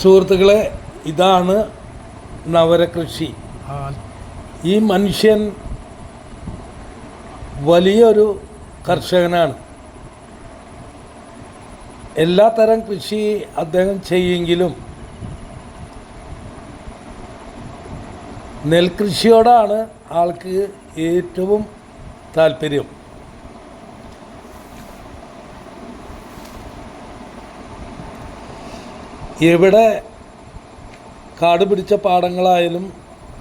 സുഹൃത്തുക്കളെ ഇതാണ് നവരകൃഷി. ഈ മനുഷ്യൻ വലിയൊരു കർഷകനാണ്. എല്ലാ തരം കൃഷി അദ്ദേഹം ചെയ്യെങ്കിലും നെൽകൃഷിയോടാണ് ആൾക്ക് ഏറ്റവും താല്പര്യം. എവിടെ കാട് പിടിച്ച പാടങ്ങളായാലും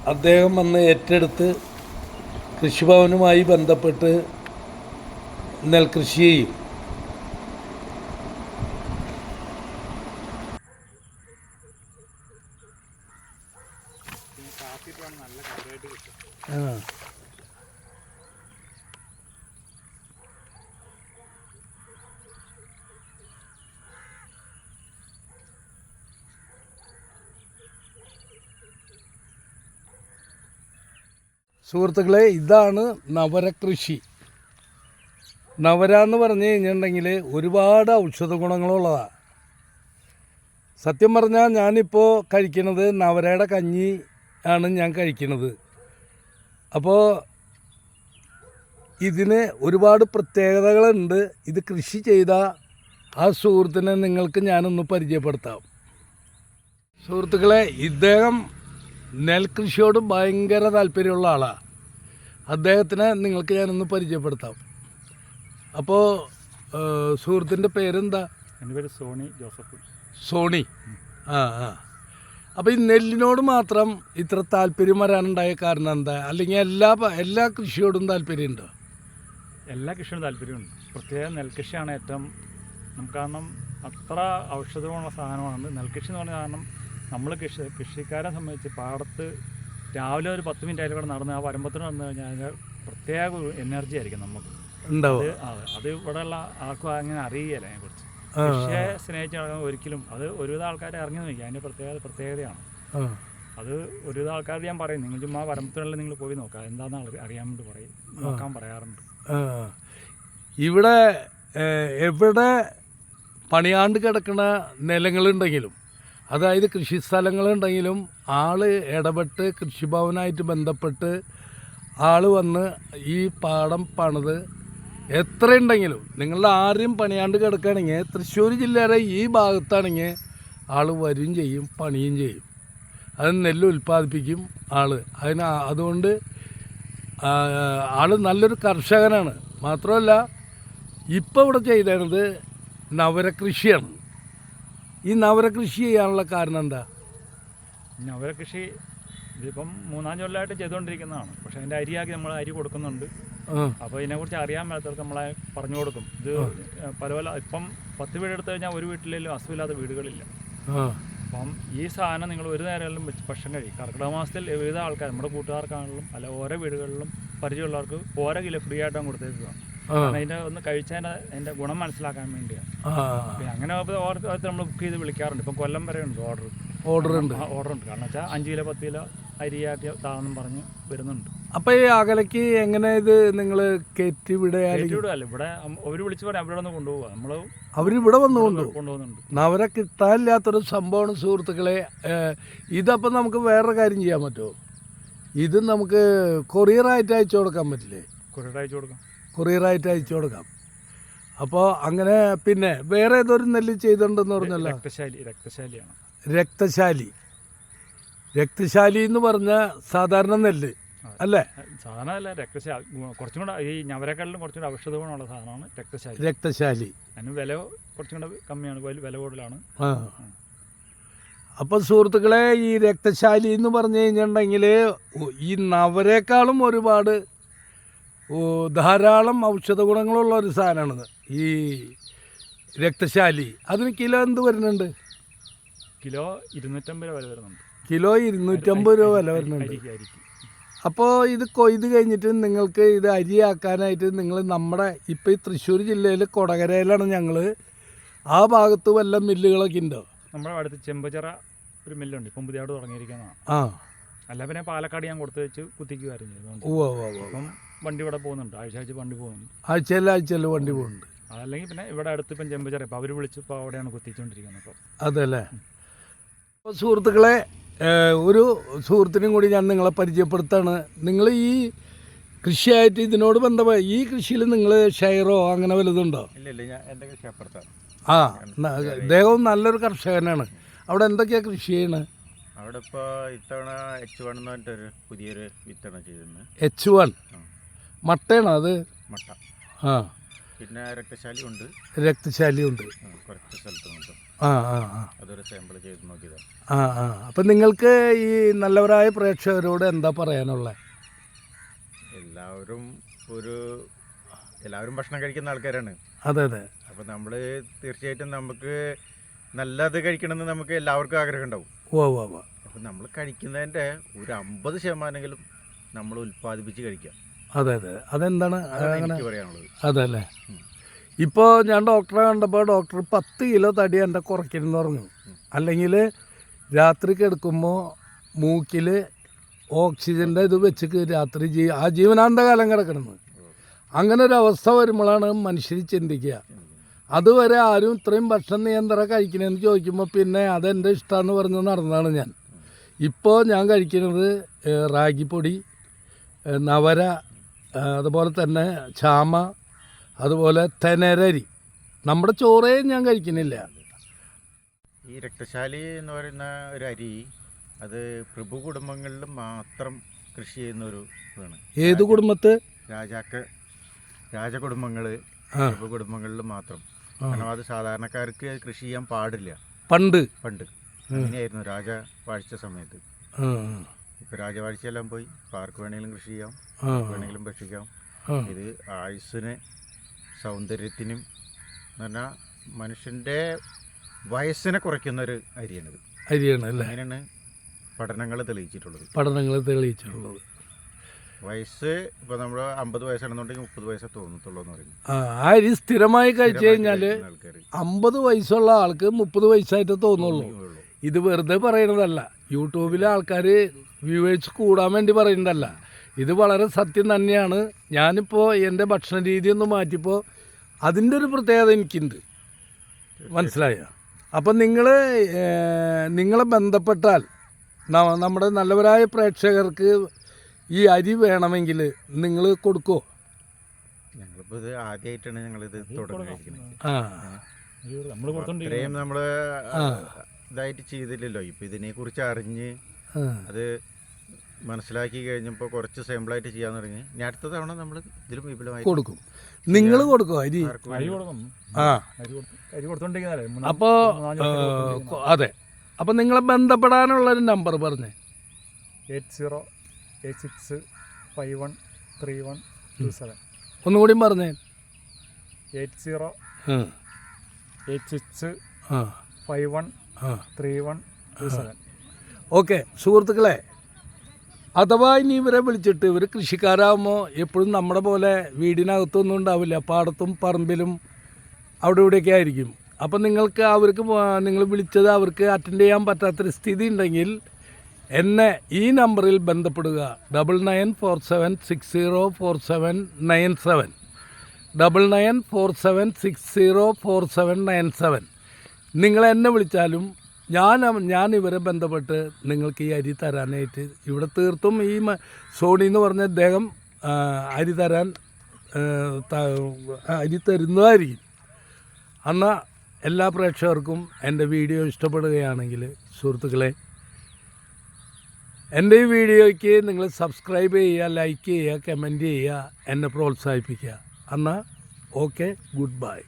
അദ്ദേഹം വന്ന് ഏറ്റെടുത്ത് കൃഷിഭവനുമായി ബന്ധപ്പെട്ട് നെൽകൃഷി ചെയ്യും. ആ. സുഹൃത്തുക്കളെ ഇതാണ് നവരകൃഷി. നവര എന്ന് പറഞ്ഞു കഴിഞ്ഞിട്ടുണ്ടെങ്കിൽ ഒരുപാട് ഔഷധ ഗുണങ്ങളുള്ളതാണ് സത്യം പറഞ്ഞാൽ ഞാനിപ്പോൾ കഴിക്കുന്നത് നവരയുടെ കഞ്ഞി ആണ് ഞാൻ കഴിക്കുന്നത്. അപ്പോൾ ഇതിന് ഒരുപാട് പ്രത്യേകതകളുണ്ട്. ഇത് കൃഷി ചെയ്ത ആ സുഹൃത്തിനെ നിങ്ങൾക്ക് ഞാനൊന്ന് പരിചയപ്പെടുത്താം. സുഹൃത്തുക്കളെ ഇദ്ദേഹം നെൽകൃഷിയോട് ഭയങ്കര താല്പര്യമുള്ള ആളാണ് അദ്ദേഹത്തിനെ നിങ്ങൾക്ക് ഞാനൊന്ന് പരിചയപ്പെടുത്താം. അപ്പോൾ സുഹൃത്തിന്റെ പേരെന്താ? എന്റെ പേര് സോണി ജോസഫ്. സോണി. ആ ആ. അപ്പോൾ ഈ നെല്ലിനോട് മാത്രം ഇത്ര താല്പര്യം വരാനുണ്ടായ കാരണം എന്താ? അല്ലെങ്കിൽ എല്ലാ എല്ലാ കൃഷിയോടും താല്പര്യമുണ്ടോ? എല്ലാ കൃഷിയോടും താല്പര്യമുണ്ട്. പ്രത്യേകം നെൽകൃഷിയാണ് ഏറ്റവും നമുക്ക് കാരണം അത്ര ഔഷധമുള്ള സാധനമാണ് നെൽകൃഷി എന്ന് പറഞ്ഞ കാരണം നമ്മൾ കൃഷി കൃഷിക്കാരെ സംബന്ധിച്ച് പാടത്ത് രാവിലെ ഒരു പത്ത് മിനിറ്റ് അതിലൂടെ നടന്ന് ആ വരമ്പത്തിന് വന്നു കഴിഞ്ഞാൽ അതിന്റെ പ്രത്യേക ഒരു എനർജി ആയിരിക്കും നമുക്ക്. ഉണ്ടാവും അത് അത്. ഇവിടെയുള്ള ആർക്കും അങ്ങനെ അറിയില്ല അതിനെക്കുറിച്ച്. കൃഷിയെ സ്നേഹിച്ച് ഒരിക്കലും അത് ഒരുവിധ ആൾക്കാരെ ഇറങ്ങി നോക്കി അതിന്റെ പ്രത്യേകത പ്രത്യേകതയാണ്. അത് ഒരുവിധ ആൾക്കാരോട് ഞാൻ പറയും നിങ്ങൾ ചുമ്മാ വരമ്പത്തിനുള്ള നിങ്ങൾ പോയി നോക്കാം എന്താണെന്ന് അറിയാൻ വേണ്ടി പറയും. നോക്കാൻ പറയാറുണ്ട്. ഇവിടെ എവിടെ പണിയാണ്ട് കിടക്കുന്ന നിലങ്ങളുണ്ടെങ്കിലും അതായത് കൃഷി സ്ഥലങ്ങളുണ്ടെങ്കിലും ആൾ ഇടപെട്ട് കൃഷിഭവനായിട്ട് ബന്ധപ്പെട്ട് ആൾ വന്ന് ഈ പാടം പണിത് എത്ര ഉണ്ടെങ്കിലും നിങ്ങളുടെ ആരെയും പണിയാണ്ട് കിടക്കുകയാണെങ്കിൽ തൃശ്ശൂർ ജില്ലയുടെ ഈ ഭാഗത്താണെങ്കിൽ ആൾ വരും ചെയ്യും പണിയും ചെയ്യും. അത് നെല്ല് ഉൽപ്പാദിപ്പിക്കും ആൾ അതിന് അതുകൊണ്ട് ആൾ നല്ലൊരു കർഷകനാണ്. മാത്രമല്ല ഇപ്പോൾ ഇവിടെ ചെയ്തത് നവരകൃഷിയാണ്. ഈ നവരകൃഷി ചെയ്യാനുള്ള കാരണം എന്താ? നവരകൃഷി ഇതിപ്പം മൂന്നാം കൊല്ലമായിട്ട് ചെയ്തുകൊണ്ടിരിക്കുന്നതാണ്. പക്ഷെ അതിന്റെ അരിയാക്കി നമ്മൾ അരി കൊടുക്കുന്നുണ്ട്. അപ്പോൾ ഇതിനെക്കുറിച്ച് അറിയാൻ മേലത്തടത്ത് നമ്മളെ പറഞ്ഞു കൊടുക്കും. ഇത് പല പല ഇപ്പം പത്ത് വീട് എടുത്തു കഴിഞ്ഞാൽ ഒരു വീട്ടിലും അസുഖമില്ലാത്ത വീടുകളില്ല. അപ്പം ഈ സാധനം നിങ്ങൾ ഒരു വെച്ച് ഭക്ഷണം കഴിയും കർക്കിടക മാസത്തിൽ വിവിധ ആൾക്കാർ നമ്മുടെ കൂട്ടുകാർക്കാണെങ്കിലും അല്ല ഓരോ വീടുകളിലും പരിചയമുള്ളവർക്ക് ഓരോ കിലോ ഫ്രീ ആയിട്ടാണ് കൊടുത്തേക്കുക. അതിന്റെ ഒന്ന് കഴിച്ചതിന്റെ അതിന്റെ ഗുണം മനസ്സിലാക്കാൻ വേണ്ടിയാണ് അങ്ങനെ ഓരോരുത്തർ നമ്മൾ ബുക്ക് ചെയ്ത് വിളിക്കാറുണ്ട്. ഇപ്പം കൊല്ലം വരെ ഉണ്ട് ഓർഡർ ഓർഡർ ഉണ്ട്. ഓർഡർ ഉണ്ട്. കാരണം വെച്ചാൽ അഞ്ച് കിലോ പത്ത് കിലോ അരിയാട്ടി താന്നും പറഞ്ഞ് വരുന്നുണ്ട്. അപ്പൊ ഈ അകലക്ക് എങ്ങനെ ഇത് നിങ്ങൾ കയറ്റി വിടുകയല്ല ഇവിടെ അവർ വിളിച്ചു പറയാം അവിടെ വന്ന് കൊണ്ടുപോകാം നമ്മൾ അവരിവിടെ വന്നു കൊണ്ടുപോകും. കൊണ്ടുപോകുന്നുണ്ട്. അവരെ കിട്ടാനില്ലാത്തൊരു സംഭവമാണ് സുഹൃത്തുക്കളെ ഇതപ്പം നമുക്ക് വേറൊരു കാര്യം ചെയ്യാൻ പറ്റുമോ? ഇത് നമുക്ക് കൊറിയറായിട്ട് അയച്ചു കൊടുക്കാൻ പറ്റില്ലേ? കൊറിയർ അയച്ചു കൊടുക്കാം. കൊറിയറായിട്ട് അയച്ചു കൊടുക്കാം. അപ്പോൾ അങ്ങനെ പിന്നെ വേറെ ഏതൊരു നെല്ല് ചെയ്തിട്ടുണ്ടെന്ന് പറഞ്ഞല്ലോ? രക്തശാലി രക്തശാലിയാണ്. രക്തശാലി. രക്തശാലി എന്ന് പറഞ്ഞ സാധാരണ നെല്ല് അല്ലേ? സാധാരണ അല്ല രക്തശാലി. കുറച്ചും കൂടെ ഈ ഞവരക്കാളിലും കുറച്ചും കൂടെ ഔഷധ ഗുണമുള്ള സാധനമാണ് രക്തശാലി. രക്തശാലി. അതിന് വില കുറച്ചും കൂടെ കമ്മിയാണ് വില കൂടുതലാണ്. ആ. അപ്പം സുഹൃത്തുക്കളെ ഈ രക്തശാലി എന്ന് പറഞ്ഞു കഴിഞ്ഞിട്ടുണ്ടെങ്കിൽ ഈ നവരേക്കാളും ഒരുപാട് ധാരാളം ഔഷധ ഗുണങ്ങളുള്ള ഒരു സാധനമാണിത്. ഈ രക്തശാലി. അതിന് കിലോ എന്ത് വരുന്നുണ്ട്? കിലോ ഇരുന്നൂറ്റമ്പത് രൂപ വില വരുന്നുണ്ട്. കിലോ ഇരുന്നൂറ്റമ്പത് രൂപ വില വരുന്നുണ്ട്. അപ്പോൾ ഇത് കൊയ്ത് കഴിഞ്ഞിട്ട് നിങ്ങൾക്ക് ഇത് അരിയാക്കാനായിട്ട് നിങ്ങൾ നമ്മുടെ ഇപ്പോൾ ഈ തൃശ്ശൂർ ജില്ലയിൽ കൊടകരയിലാണ് ഞങ്ങൾ ആ ഭാഗത്ത് വല്ല മില്ലുകളൊക്കെ ഉണ്ടോ? നമ്മുടെ അടുത്ത് ചെമ്പച്ചിറ ഒരു മില്ലുണ്ട്. ഇപ്പം പുതിയതായിട്ട് തുടങ്ങിയിരിക്കുന്നതാണ്. ആ. അല്ല പിന്നെ പാലക്കാട് ഞാൻ കൊടുത്തു വെച്ച് കുത്തിക്കുമായിരുന്നു അപ്പം വണ്ടി ഇവിടെ പോകുന്നുണ്ട്. ആഴ്ച ആഴ്ച വണ്ടി പോകുന്നുണ്ട്. ആഴ്ചയിൽ ആഴ്ചയിൽ വണ്ടി പോകുന്നുണ്ട്. അതല്ലെങ്കിൽ പിന്നെ ഇവിടെ അടുത്ത് ഇപ്പം ചെമ്പച്ചിറ അപ്പോൾ അവർ വിളിച്ചപ്പോൾ അവിടെയാണ് കുത്തിച്ചുകൊണ്ടിരിക്കുന്നത് അപ്പം അതല്ലേ? അപ്പോൾ സുഹൃത്തുക്കളെ ഒരു സുഹൃത്തിനും കൂടി ഞാൻ നിങ്ങളെ പരിചയപ്പെടുത്താണ്. നിങ്ങൾ ഈ കൃഷിയായിട്ട് ഇതിനോട് ബന്ധമായി ഈ കൃഷിയിൽ നിങ്ങൾ ഷെയറോ അങ്ങനെ വലുതുണ്ടോ ആ അദ്ദേഹവും നല്ലൊരു കർഷകനാണ്. അവിടെ എന്തൊക്കെയാണ് കൃഷി ചെയ്യണത് അവിടെ ഇപ്പോൾ ഇത്തവണ എച്ച് വൺ എന്ന് പറഞ്ഞിട്ടൊരു പുതിയൊരു വിത്തണം ചെയ്തിരുന്നത്. H one. മട്ടയാണോ അത്? മട്ട. ആ. പിന്നെ രക്തശാലി ഉണ്ട് രക്തശാലി ഉണ്ട് കുറച്ച് സ്ഥലത്ത് മൊത്തം ആ ആ ആ. അതൊരു സാമ്പിൾ ചെയ്ത് നോക്കിയതാണ് ആ ആ. അപ്പം നിങ്ങൾക്ക് ഈ നല്ലവരായ പ്രേക്ഷകരോട് എന്താ പറയാനുള്ളത് എല്ലാവരും ഒരു എല്ലാവരും ഭക്ഷണം കഴിക്കുന്ന ആൾക്കാരാണ്. അതെ അതെ. അപ്പൊ നമ്മൾ തീർച്ചയായിട്ടും നമുക്ക് നല്ലത് കഴിക്കണമെന്ന് നമുക്ക് എല്ലാവർക്കും ആഗ്രഹം ഉണ്ടാവും. ഓ ഓ. അപ്പോൾ നമ്മൾ കഴിക്കുന്നതിന്റെ ഒരു അമ്പത് ശതമാനമെങ്കിലും നമ്മൾ ഉൽപ്പാദിപ്പിച്ച് കഴിക്കാം. അതെ അതെ. അതെന്താണ് അങ്ങനെ എനിക്ക് പറയാനുള്ളത്. അതെ അല്ലേ ഉം. ഇപ്പോൾ ഞാൻ ഡോക്ടറെ കണ്ടപ്പോൾ ഡോക്ടർ പത്ത് കിലോ തടി എന്റെ കുറയ്ക്കണമെന്ന് പറഞ്ഞു. അല്ലെങ്കിൽ രാത്രി കിടക്കുമ്പോൾ മൂക്കിൽ ഓക്സിജന്റെ ഇത് വെച്ച് രാത്രി ജീ ആ ജീവനാന്തകാലം കിടക്കണമെന്ന് അങ്ങനെ ഒരു അവസ്ഥ വരുമ്പോഴാണ് മനുഷ്യർ ചിന്തിക്കുക. അതുവരെ ആരും ഇത്രയും ഭക്ഷണം നിയന്ത്രണം കഴിക്കണമെന്ന് ചോദിക്കുമ്പോൾ പിന്നെ അതെന്റെ ഇഷ്ടമെന്ന് പറഞ്ഞ് നടന്നതാണ് ഞാൻ. ഇപ്പോൾ ഞാൻ കഴിക്കുന്നത് റാഗിപ്പൊടി നവര അതുപോലെ തന്നെ ചാമ അതുപോലെ തെനരരി. നമ്മുടെ ചോറേ ഞാൻ കഴിക്കുന്നില്ല. ഈ രക്തശാലി എന്ന് പറയുന്ന ഒരു അരി അത് പ്രഭു കുടുംബങ്ങളിൽ മാത്രം കൃഷി ചെയ്യുന്ന ഒരു ഇതാണ്. ഏത് കുടുംബത്ത്? രാജാക്ക രാജകുടുംബങ്ങൾ പ്രഭു കുടുംബങ്ങളിൽ മാത്രം. കാരണം അത് സാധാരണക്കാർക്ക് കൃഷി ചെയ്യാൻ പാടില്ല. പണ്ട്. പണ്ട്. അങ്ങനെയായിരുന്നു രാജ വാഴ്ച സമയത്ത്. ആ ഇപ്പൊ രാജവാഴ്ചയെല്ലാം പോയി. പാർക്ക് വേണമെങ്കിലും കൃഷി ചെയ്യാം വേണമെങ്കിലും ഭക്ഷിക്കാം. ഇത് ആയുസ്സിന് സൗന്ദര്യത്തിനും എന്ന് പറഞ്ഞാൽ മനുഷ്യന്റെ വയസ്സിനെ കുറയ്ക്കുന്ന ഒരു അരിയാണിത്. അരിയാണ് അല്ലേ? അങ്ങനെയാണ് പഠനങ്ങൾ തെളിയിച്ചിട്ടുള്ളത്. പഠനങ്ങൾ തെളിയിച്ചിട്ടുള്ളത്. വയസ്സ് ഇപ്പോൾ നമ്മൾ അമ്പത് വയസ്സാണെന്നുണ്ടെങ്കിൽ മുപ്പത് വയസ്സേ തോന്നത്തുള്ളൂ എന്ന് ആ അരി സ്ഥിരമായി കഴിച്ചു കഴിഞ്ഞാൽ അമ്പത് വയസ്സുള്ള ആൾക്ക് മുപ്പത് വയസ്സായിട്ട് തോന്നുള്ളൂ. ഇത് വെറുതെ പറയണതല്ല. യൂട്യൂബിലെ ആൾക്കാർ വ്യൂവേഴ്സ് കൂടാൻ വേണ്ടി പറയുന്നതല്ല. ഇത് വളരെ സത്യം തന്നെയാണ്. ഞാനിപ്പോൾ എന്റെ ഭക്ഷണ രീതി ഒന്ന് മാറ്റിയപ്പോൾ അതിന്റെ ഒരു പ്രത്യേകത എനിക്കുണ്ട്. മനസ്സിലായ? അപ്പം നിങ്ങൾ നിങ്ങളെ ബന്ധപ്പെട്ടാൽ നമ്മുടെ നല്ലവരായ പ്രേക്ഷകർക്ക് ഈ അരി വേണമെങ്കിൽ നിങ്ങൾ കൊടുക്കുമോ ഞങ്ങളിപ്പോൾ ഇത് ആദ്യമായിട്ടാണ് ഞങ്ങളിത് തുടങ്ങിയിരിക്കുന്നത് ആ. നമ്മൾ ഇതായിട്ട് ചെയ്തില്ലല്ലോ. ഇപ്പം ഇതിനെക്കുറിച്ച് അറിഞ്ഞ് ആ. അത് മനസ്സിലാക്കി കഴിഞ്ഞപ്പോൾ കുറച്ച് സിമ്പിളായിട്ട് ചെയ്യാൻ തുടങ്ങി. ഞാൻ അടുത്ത തവണ നമ്മൾ ഇതിലും വിപുലമായി കൊടുക്കും. നിങ്ങൾ കൊടുക്കും? അരി? ആ. അപ്പോൾ. അതെ. അപ്പോൾ നിങ്ങളെ ബന്ധപ്പെടാനുള്ള ഒരു നമ്പർ പറഞ്ഞേ. Eight zero eight six five one three one two seven. ഒന്നുകൂടി പറഞ്ഞേ. Eight zero eight six five one three one two seven. Okay സുഹൃത്തുക്കളെ അഥവാ ഇനി ഇവരെ വിളിച്ചിട്ട് ഇവർ കൃഷിക്കാരാകുമ്പോൾ എപ്പോഴും നമ്മുടെ പോലെ വീടിനകത്തൊന്നും ഉണ്ടാവില്ല പാടത്തും പറമ്പിലും അവിടെ ഇവിടെയൊക്കെ ആയിരിക്കും. അപ്പം നിങ്ങൾക്ക് അവർക്ക് നിങ്ങൾ വിളിച്ചത് അവർക്ക് അറ്റൻഡ് ചെയ്യാൻ പറ്റാത്തൊരു സ്ഥിതി ഉണ്ടെങ്കിൽ എന്നെ ഈ നമ്പറിൽ ബന്ധപ്പെടുക. Double nine four seven six zero four seven nine seven. Double nine four seven six zero four seven nine seven. നിങ്ങൾ എന്നെ വിളിച്ചാലും ഞാൻ ഞാൻ ഇവരെ ബന്ധപ്പെട്ട് നിങ്ങൾക്ക് ഈ അരി തരാനായിട്ട് ഇവിടെ തീർത്തും ഈ സോണി എന്ന് പറഞ്ഞ അദ്ദേഹം അരി തരാൻ അരി തരുന്നതായിരിക്കും. എന്നാൽ എല്ലാ പ്രേക്ഷകർക്കും എന്റെ വീഡിയോ ഇഷ്ടപ്പെടുകയാണെങ്കിൽ സുഹൃത്തുക്കളെ എന്റെ ഈ വീഡിയോയ്ക്ക് നിങ്ങൾ സബ്സ്ക്രൈബ് ചെയ്യുക ലൈക്ക് ചെയ്യുക കമന്റ് ചെയ്യുക എന്നെ പ്രോത്സാഹിപ്പിക്കുക. എന്നാൽ ഓക്കെ ഗുഡ് ബൈ.